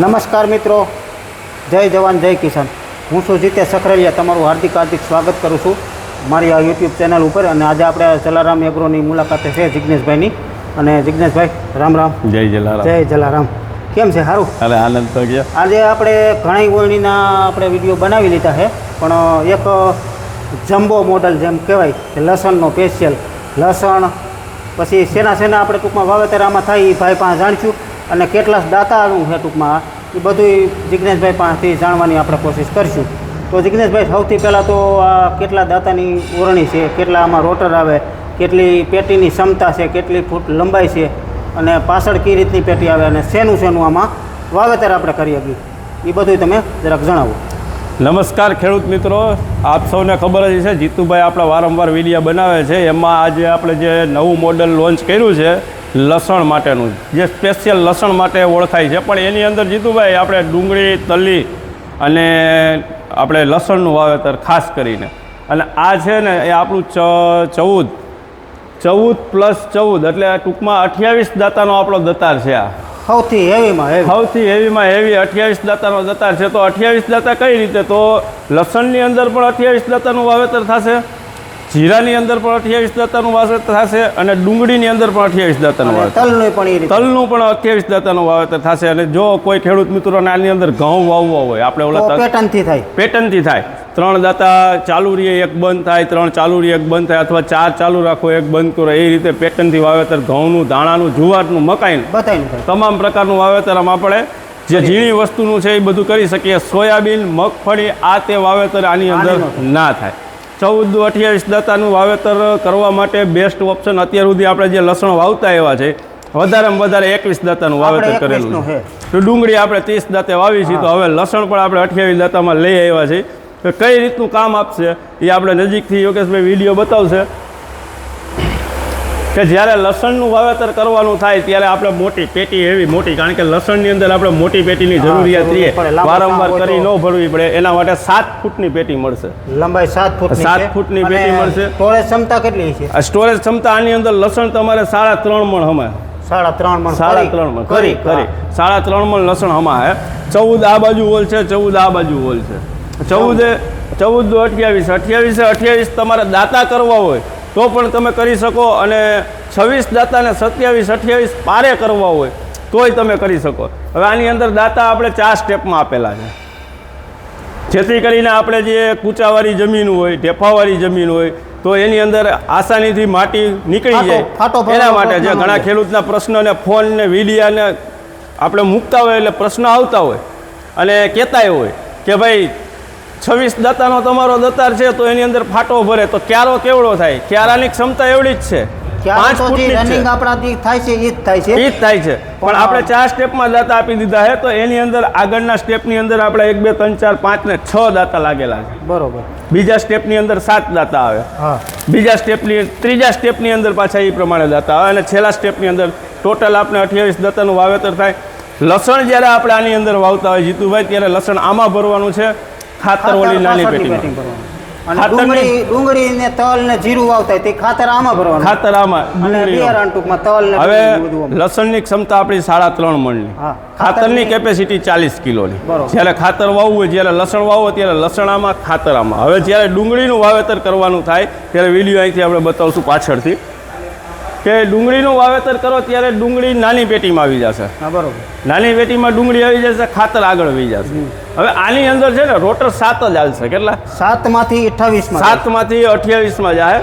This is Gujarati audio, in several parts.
નમસ્કાર મિત્રો. જય જવાન જય કિસાન. હું છું જીતે સખરેલિયા. તમારું હાર્દિક હાર્દિક સ્વાગત કરું છું મારી આ યુટ્યુબ ચેનલ ઉપર અને આજે આપણે જલારામ એગ્રોની મુલાકાતે છે જિજ્ઞેશભાઈની અને જિજ્ઞેશભાઈ રામ રામ. જય જલારામ. જય જલારામ. કેમ છે? સારું અરે આનંદ તો ગયા. આજે આપણે ઘણી વણીના આપણે વીડિયો બનાવી લીધા છે પણ એક જમ્બો મોડલ જેમ કહેવાય કે લસણનો સ્પેશિયલ લસણ પછી શેના શેના આપણે ટૂંકમાં વાવેતર આમાં થાય એ ભાઈ પાસે જાણીશું. અને કેટલા દાતાનું છે ટૂંકમાં, એ બધું જિજ્ઞેશભાઈ પાસેથી જાણવાની આપણે કોશિશ કરીશું. તો જિજ્ઞેશભાઈ સૌથી પહેલાં તો આ કેટલા દાતાની ઓરણી છે, કેટલા આમાં રોટર આવે, કેટલી પેટીની ક્ષમતા છે, કેટલી ફૂટ લંબાઈ છે, અને પાછળ કઈ રીતની પેટી આવે, અને શેનું શેનું આમાં વાવેતર આપણે કરી શકીએ એ બધું તમે જરાક જણાવો. નમસ્કાર ખેડૂત મિત્રો, આપ સૌને ખબર જ છે જીતુભાઈ આપણે વારંવાર વિડીયા બનાવે છે, એમાં આજે આપણે જે નવું મોડલ લોન્ચ કર્યું છે લસણ માટેનું જે સ્પેશિયલ લસણ માટે ઓળખાય છે. પણ એની અંદર જીતુભાઈ આપણે ડુંગળી તલી અને આપણે લસણનું વાવેતર ખાસ કરીને. અને આ છે ને એ આપણું ચ ચૌદ. ચૌદ પ્લસ ચૌદ એટલે ટૂંકમાં અઠ્યાવીસ દાતાનો આપણો દતાર છે આ. સૌથી હેવીમાં સૌથી હેવીમાં હેવી અઠ્યાવીસ દાતાનો દતાર છે. તો અઠ્યાવીસ દાતા કઈ રીતે? તો લસણની અંદર પણ અઠ્યાવીસ દાતાનું વાવેતર થશે. જીરાની અંદર પણ અઠ્યાવીસ દાતાનું વાવેતર થશે અને ડુંગળીની અંદર પણ અઠ્યાવીસ દાતાનું વાવેતર. તલનું પણ તલનું પણ અઠ્યાવીસ દાતાનું વાવેતર થશે અને જો કોઈ ખેડૂત મિત્રોને આની અંદર ઘઉં વાવવા હોય આપણે ઓલા પેટર્નથી થાય. પેટર્નથી થાય. ત્રણ દાતા ચાલુ રહીએ એક બંધ થાય ત્રણ ચાલુ રહીએ એક બંધ થાય અથવા ચાર ચાલુ રાખો એક બંધ કરો એ રીતે પેટર્નથી વાવેતર ઘઉંનું દાણાનું જુવારનું મકાઈનું બતાવીને તમામ પ્રકારનું વાવેતર આમ આપણે જે ઝીણી વસ્તુનું છે એ બધું કરી શકીએ. સોયાબીન મગફળી આ તે વાવેતર આની અંદર ના થાય. ચૌદ અઠ્યાવીસ દાતાનું વાવેતર કરવા માટે બેસ્ટ ઓપ્શન અત્યાર સુધી આપણે જે લસણ વાવતા એવા છે વધારેમાં વધારે એકવીસ દાતાનું વાવેતર કરેલું છે. તો ડુંગળી આપણે ત્રીસ દાંતે વાવી છીએ તો હવે લસણ પણ આપણે અઠ્યાવીસ દાંતામાં લઈ આવ્યા છે. તો કઈ રીતનું કામ આપશે એ આપણે નજીકથી યોગેશભાઈ વીડિયો બતાવશે. કે જ્યારે લસણનું વાવેતર કરવાનું થાય ત્યારે આપણે મોટી પેટી એવી મોટી કારણ કે લસણની અંદર આપણે મોટી પેટીની જરૂરિયાત જરૂર રહીએ. વારંવાર કરી ન ભરવી પડે એના માટે સાત ફૂટની પેટી મળશે. લંબાઈ સાત ફૂટ સાત ફૂટની પેટી મળશે. સ્ટોરેજ ક્ષમતા કેટલી છે? સ્ટોરેજ ક્ષમતા આની અંદર લસણ તમારે સાડા ત્રણ મણ હમાય સાડા ત્રણ મણ સાડા ત્રણ મણ કરી કરી સાડા ત્રણ મણ લસણ હમાય ચૌદ આ બાજુ હોલ છે ચૌદ આ બાજુ હોલ છે. ચૌદ ચૌદ અઠ્યાવીસ. અઠ્યાવીસે અઠ્યાવીસ તમારે દાતા કરવા હોય. તો પણ તમે કરી શકો અને છવ્વીસ દાતાને સત્યાવીસ અઠ્યાવીસ પારે કરવા હોય તોય તમે કરી શકો. હવે આની અંદર દાતા આપણે ચાર સ્ટેપમાં આપેલા છે. જેથી કરીને આપણે જે કૂચાવાળી જમીન હોય ઢેફાવાળી જમીન હોય તો એની અંદર આસાનીથી માટી નીકળી જાય. એના માટે જે ઘણા ખેડૂતના પ્રશ્નને ફોન ને વિડીયાને આપણે મૂકતા હોય એટલે પ્રશ્ન આવતા હોય અને કહેતાય હોય કે ભાઈ છવ્વીસ દાતાનો તમારો દતાર છે તો એની અંદર ફાટો ભરે. તો ક્યારો કેવડો થાય? ક્યારાની ક્ષમતા એવડી જ છે. પાંચ ફૂટની રનિંગ આપણાથી થાય છે એ જ થાય છે. એ જ થાય છે. પણ આપણે ચાર સ્ટેપમાં દાતા આપી દીધા છે તો એની અંદર આગળના સ્ટેપની અંદર આપણે એક બે ત્રણ ચાર પાંચ ને છ દાતા લાગેલા છે. બરોબર. બીજા સ્ટેપની અંદર સાત દાતા આવે. હા. બીજા સ્ટેપની ત્રીજા સ્ટેપની અંદર પાછા એ પ્રમાણે દાતા આવે. અને છેલ્લા સ્ટેપની અંદર ટોટલ આપણે અઠ્યાવીસ દાતાનું વાવેતર થાય. લસણ જ્યારે આપણે આની અંદર વાવતા હોય જીતુભાઈ ત્યારે લસણ આમાં ભરવાનું છે. ખાતર ઓલી નાની પેટી પેટીમાં. ડુંગળી ડુંગળી ને તલ ને જીરું વાવતા તે ખાતર આમાં ભરવાનું. ખાતર આમાં બિયારણ ટૂંકમાં તલ ને હવે લસણની ક્ષમતા આપણી સાડા ત્રણ મણની. હા. ખાતરની ખાતરની- કેપેસિટી ચાલીસ કિલોની. ની જ્યારે ખાતર વાવવું હોય જ્યારે લસણ વાવો ત્યારે લસણામાં ખાતરામાં હવે જ્યારે ડુંગળીનું વાવેતર કરવાનું થાય ત્યારે વીડિયો અહીંથી આપણે બતાવશું પાછળથી. કે ડુંગળીનું વાવેતર કરો ત્યારે ડુંગળી નાની પેટીમાં આવી જશે. બરોબર. નાની પેટીમાં ડુંગળી આવી જશે ખાતર આગળ આવી જશે. હવે આની અંદર છે ને રોટર સાત જ હાલશે. કેટલા? સાતમાંથી અઠ્ઠાવીસમાં સાતમાંથી અઠ્યાવીસમાં જાય.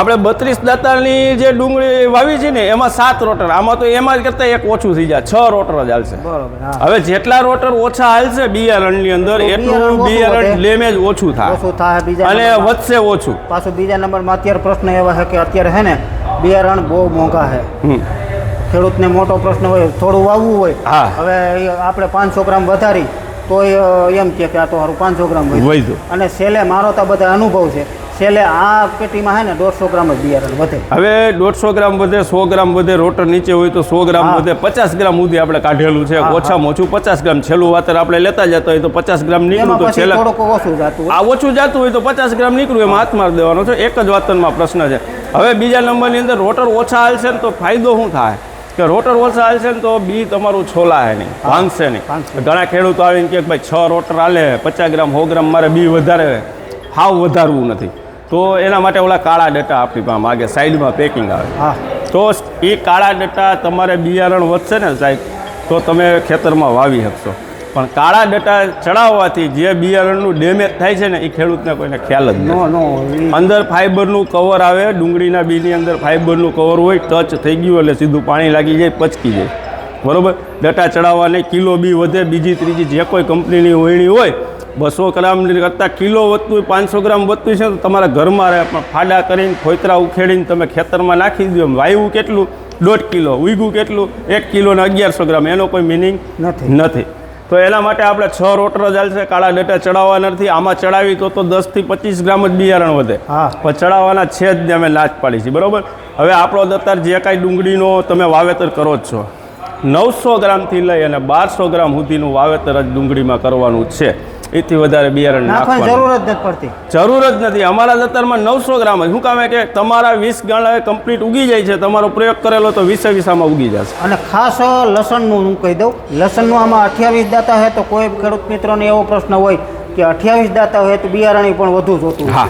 આપણે બત્રીસ દાતાની જે ડુંગળી વાવી છે ને એમાં સાત રોટર. આમાં તો એમાં જ કરતાં એક ઓછું થઈ જાય. છ રોટર જ હાલશે. બરોબર હવે જેટલા રોટર ઓછા હાલશે બિયારણની અંદર એટલું બિયારણ ડેમેજ ઓછું થાય. ઓછું થાય બીજા અને વધશે ઓછું. પાછું બીજા નંબરમાં અત્યારે પ્રશ્ન એવા છે કે અત્યારે છે ને બિયારણ બહુ મોંઘા છે. ખેડૂતને મોટો પ્રશ્ન હોય થોડું વાવવું હોય. હા. હવે આપણે પાંચસો ગ્રામ વધારી તોય એમ કે આ તો સારું પાંચસો ગ્રામ વધ્યું. અને છેલ્લે મારો તો બધા અનુભવ છે. છેલ્લે આ પેટીમાં છે ને દોઢસો ગ્રામ જ બિયારણ વધે. હવે દોઢસો ગ્રામ વધે સો ગ્રામ વધે રોટર નીચે હોય તો સો ગ્રામ વધે પચાસ ગ્રામ સુધી આપણે કાઢેલું છે. હા, હા. ઓછામાં ઓછું પચાસ ગ્રામ. છેલ્લું વાતર આપણે લેતા જતા હોય તો પચાસ ગ્રામ નીકળું તો છેલ્લા ઓછું જતું. આ ઓછું જતું હોય તો પચાસ ગ્રામ નીકળ્યું એમાં હાથ માર દેવાનો છે. એક જ વાતનમાં પ્રશ્ન છે. હવે બીજા નંબરની અંદર રોટર ઓછા હાલશે ને તો ફાયદો શું થાય? કે રોટર ઓછા હાલશે ને તો બી તમારું છોલા હે નહીં ભાંગશે નહીં. ઘણા ખેડૂતો આવીને કે ભાઈ છ રોટર હાલે પચાસ ગ્રામ સો ગ્રામ મારે બી વધારે હાવ વધારવું નથી. તો એના માટે ઓલા કાળા ડટા આપણી પાસે માગે સાઈડમાં પેકિંગ આવે. હા. તો એ કાળા ડટા તમારે બિયારણ વધશે ને સાહેબ તો તમે ખેતરમાં વાવી શકશો. પણ કાળા ડટા ચડાવવાથી જે બિયારણનું ડેમેજ થાય છે ને એ ખેડૂતને કોઈને ખ્યાલ જ નો નથી. અંદર ફાઈબરનું કવર આવે ડુંગળીના બીની અંદર ફાઈબરનું કવર હોય ટચ થઈ ગયું એટલે સીધું પાણી લાગી જાય પચકી જાય. બરોબર? ડટા ચડાવવાને કિલો બી વધે બીજી ત્રીજી જે કોઈ કંપનીની વહીણી હોય બસો ગ્રામની કરતાં કિલો વધતું હોય પાંચસો ગ્રામ વધતું છે તો તમારા ઘરમાં રહે પણ ફાડા કરીને ફોતરા ઉખેડીને તમે ખેતરમાં નાખી દો વાયવું કેટલું? દોઢ કિલો. ઉઈગું કેટલું? એક કિલો ને અગિયારસો ગ્રામ. એનો કોઈ મિનિંગ નથી. નથી. તો એના માટે આપણે છ રોટર ચાલશે કાળા ડેટા ચડાવવા નથી. આમાં ચડાવી તો તો દસથી પચીસ ગ્રામ જ બિયારણ વધે. હા. પણ ચડાવવાના છે જ અમે લાજ પાડી છે બરાબર? હવે આપણો દત્તાર જે કાંઈ ડુંગળીનો તમે વાવેતર કરો જ છો. નવસો ગ્રામથી લઈ અને બારસો ગ્રામ સુધીનું વાવેતર જ ડુંગળીમાં કરવાનું છે. એથી વધારે બિયારણ નાખવાની જરૂર જ નથી પડતી. જરૂર જ નથી. અમારા દત્તરમાં નવસો ગ્રામ શું કામે કે તમારા વીસ ગાળા કમ્પ્લીટ ઉગી જાય છે. તમારો પ્રયોગ કરેલો તો વીસે વીસામાં ઉગી જશે. અને ખાસ લસણનું હું કહી દઉં. લસણનું આમાં અઠ્યાવીસ દાતા હોય તો કોઈ ખેડૂત મિત્રોને એવો પ્રશ્ન હોય કે અઠ્યાવીસ દાતા હોય તો બિયારણી પણ વધુ જોતું હા.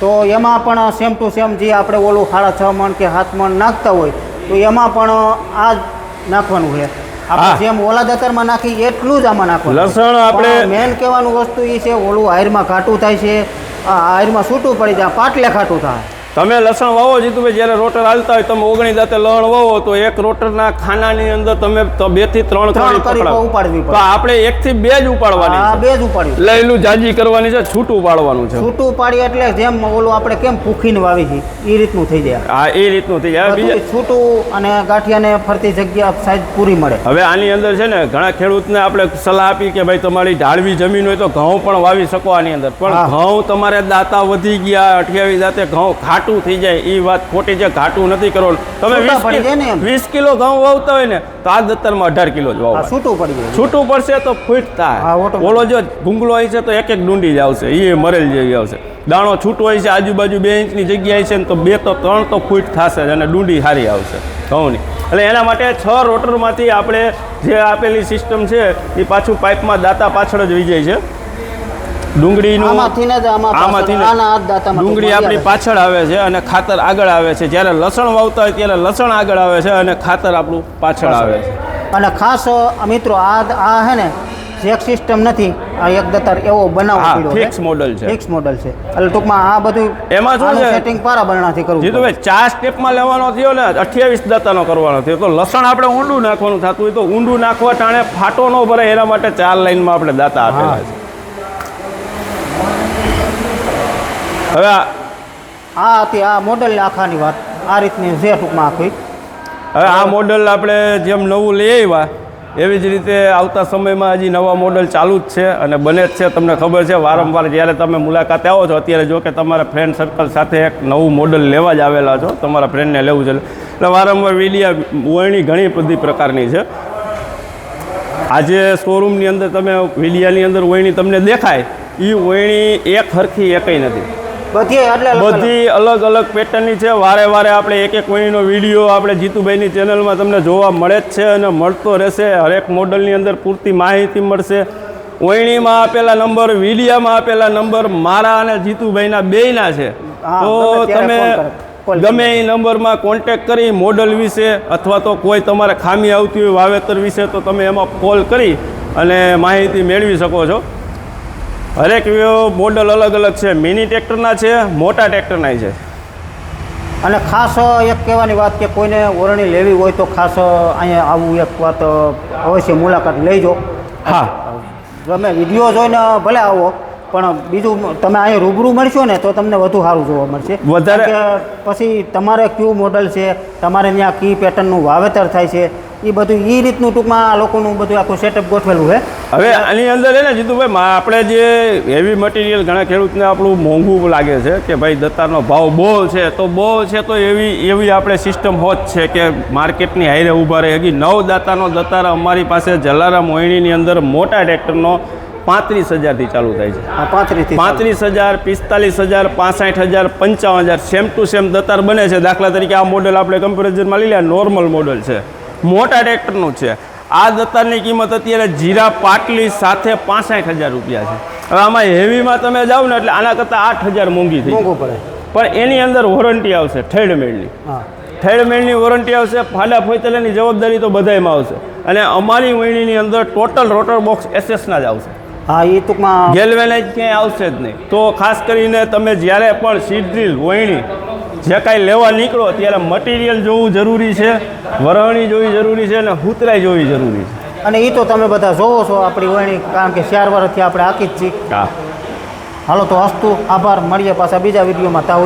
તો એમાં પણ સેમ ટુ સેમ જે આપણે ઓલું સાડા છ મણ કે સાત મણ નાખતા હોય તો એમાં પણ આ જ નાખવાનું છે. આપણે જેમ ઓલા દતરમાં નાખી એટલું જ આમાં નાખવાનું. લસણ આપણે- મેન કહેવાનું વસ્તુ એ છે ઓલું આયરમાં ઘાટું થાય છે આ આયરમાં છૂટું પડી જાય પાટલે ખાટું થાય. તમે લસણ વાવો જીતુભાઈ જ્યારે રોટર હાલતા હોય તમે ઓગણી દાંતે લણ વાવો તો એક રોટરના ખાનાની અંદર તમે બેથી ત્રણ ઉપાડવી તો આપણે એક થી બે જ ઉપાડવાની બે જ ઉપાડવી એટલે એનું જાજી કરવાની છે છૂટું પાડવાનું છે. છૂટું ઉપાડી એટલે જેમ ઓલું આપણે કેમ પૂખીને વાવી છે એ રીતનું થઈ જાય. હા એ રીતનું થઈ જાય. છૂટું અને ગાંઠિયાને ફરતી જગ્યા સાઈઝ પૂરી મળે. હવે આની અંદર છે ને ઘણા ખેડૂતને આપણે સલાહ આપી કે ભાઈ તમારી ઢાળવી જમીન હોય તો ઘઉં પણ વાવી શકો આની અંદર. પણ. ઘઉં તમારે દાતા વધી ગયા અઠ્યાવીસ દાંતે ઘઉં ઘાટું થઈ જાય એ વાત ખોટી છે ઘાટું નથી કરવાનું. તમે વીસ કિલો- ઘઉં વાવતા હોય ને તો આ દત્તરમાં અઢાર કિલો જ વાવ છૂટું પડી છૂટું પડશે તો ફૂટ થાય. ઓલો જો ભૂંગળો હોય છે તો એક એક ડુંડી જ આવશે એ મરેલ જેવી આવશે. દાણો છૂટો હોય છે આજુબાજુ બે ઇંચની જગ્યાએ છે ને તો બે તો ત્રણ તો ફૂટ થશે જ અને ડુંડી સારી આવશે ઘઉંની. એટલે એના માટે છ રોટરમાંથી આપણે જે આપેલી સિસ્ટમ છે એ પાછું પાઇપમાં દાતા પાછળ જ વહી જાય છે. ડુંગળીનું આમાંથી ડુંગળી આપણી પાછળ આવે છે અને ખાતર આગળ આવે છે જ્યારે લસણ વાવતા હોય ત્યારે લસણ આગળ આવે છે અને ખાતર આપણું પાછળ આવે છે અને ખાસ મિત્રો આ આ હે ને ચેક સિસ્ટમ નથી આ એક દતર એવો બનાવ હા, મોડલ છે. ફિક્સ મોડલ છે એટલે ટૂંકમાં આ બધું એમાં શું છે? સેટિંગ પારા બરણાથી કરવું પડે. જીતુભાઈ ચાર સ્ટેપમાં લેવાનો થયો ને અઠ્યાવીસ દાતાનો કરવાનો થયો તો લસણ આપણે ઊંડું નાખવાનું થતું હોય તો ઊંડું નાખવા ટાણે ફાટો ન ભરે એના માટે ચાર લાઈનમાં આપણે દાતા આપેલા. છે હવે આ- હતી આ મોડલ આખાની વાત. આ રીતની છે ટૂંકમાં આખી. હવે આ મોડલ આપણે જેમ નવું લઈ આવ્યા એવી જ રીતે આવતા સમયમાં હજી નવા મોડલ ચાલુ જ છે અને બને જ છે તમને ખબર છે. વારંવાર જ્યારે તમે મુલાકાતે આવો છો અત્યારે જો કે તમારા ફ્રેન્ડ સર્કલ સાથે એક નવું મોડલ લેવા જ આવેલા છો. તમારા ફ્રેન્ડને લેવું છે. એટલે વારંવાર વીડિયા વળણી ઘણી બધી પ્રકારની છે. આજે શોરૂમની અંદર તમે વીડિયાની અંદર વળણી તમને દેખાય. એ વળણી એક હરખી એકય નથી. બધી અલગ અલગ. બધી અલગ. અલગ પેટર્નની છે. વારે વારે આપણે એક એક વહીનો વીડિયો આપણે જીતુભાઈની ચેનલમાં તમને જોવા મળે જ છે અને મળતો રહેશે. હરેક મોડલની અંદર પૂરતી માહિતી મળશે. વહીણીમાં આપેલા નંબર વિડીયામાં આપેલા નંબર મારા અને જીતુભાઈના બેયના છે. તો તમે ગમે એ નંબરમાં કોન્ટેક કરી મોડલ વિશે અથવા તો કોઈ તમારે ખામી આવતી હોય વાવેતર વિશે તો તમે એમાં કોલ કરી અને માહિતી મેળવી શકો છો. હરેક મોડલ અલગ અલગ છે. મિની ટ્રેક્ટરના છે મોટા ટ્રેક્ટરના છે. અને ખાસ એક કહેવાની વાત કે કોઈને ઓરણી લેવી હોય તો ખાસ અહીંયા આવું એક વાત અવશ્ય મુલાકાત લઈજો હા. તમે વીડિયો જોઈને ભલે આવો પણ બીજું તમે અહીંયા રૂબરૂ મળશો ને તો તમને વધુ સારું જોવા મળશે. વધારે- પછી તમારે કયું મોડલ છે તમારે ત્યાં કી પેટર્નનું વાવેતર થાય છે એ બધું એ રીતનું ટૂંકમાં આ લોકોનું બધું આખું સેટઅપ ગોઠવેલું છે. હવે આની અંદર એને જીતુભાઈ આપણે જે હેવી મટીરિયલ ઘણા ખેડૂતને આપણું મોંઘું લાગે છે કે ભાઈ દત્તારનો ભાવ બહુ છે તો બહુ છે તો એવી એવી આપણે સિસ્ટમ હોત છે કે માર્કેટની હાઈરે ઊભા રહે. હજી નવ દાતાનો દત્તાર અમારી પાસે જલારામ મોહિણીની અંદર મોટા ટ્રેક્ટરનો પાંત્રીસ હજારથી ચાલુ થાય છે. પાંત્રીસ હજાર પિસ્તાલીસ હજાર પાસઠ હજાર પંચાવન હજાર સેમ ટુ સેમ દતાર બને છે. દાખલા તરીકે આ મોડલ આપણે કમ્પેરિઝનમાં લઈ લે નોર્મલ મોડલ છે. મોટા ટ્રેક્ટરનું છે. આ દત્તારની કિંમત અત્યારે જીરા પાટલી સાથે પાસઠ હજાર રૂપિયા છે. હવે આમાં હેવીમાં તમે જાઓ ને એટલે આના કરતાં આઠ હજાર મોંઘી થઈ મોંઘું પડે. પણ એની અંદર વોરંટી આવશે થર્ડ મેળની. થર્ડ મેળની વોરંટી આવશે ફાડા ફોઈતલાની જવાબદારી તો બધાયમાં આવશે. અને અમારી વહીણીની અંદર ટોટલ રોટર બોક્સ એસએસના જ આવશે. હા એ ટૂંકમાં ગેલવેનાઇઝ ક્યાંય આવશે જ નહીં. તો ખાસ કરીને તમે જ્યારે પણ સીડ ડ્રીલ વહીણી જે કાંઈ લેવા નીકળો ત્યારે મટીરિયલ જોવું જરૂરી છે વરણી જોવી જરૂરી છે અને હુતરાઈ જોવી જરૂરી છે. અને એ તો તમે બધા જોવો છો આપણી વણી કારણ કે ચાર વર્ષથી આપણે આખી જ છીએ. હાલો તો અસ્તુ આભાર મળીએ પાછા બીજા વિડીયોમાં. તાવ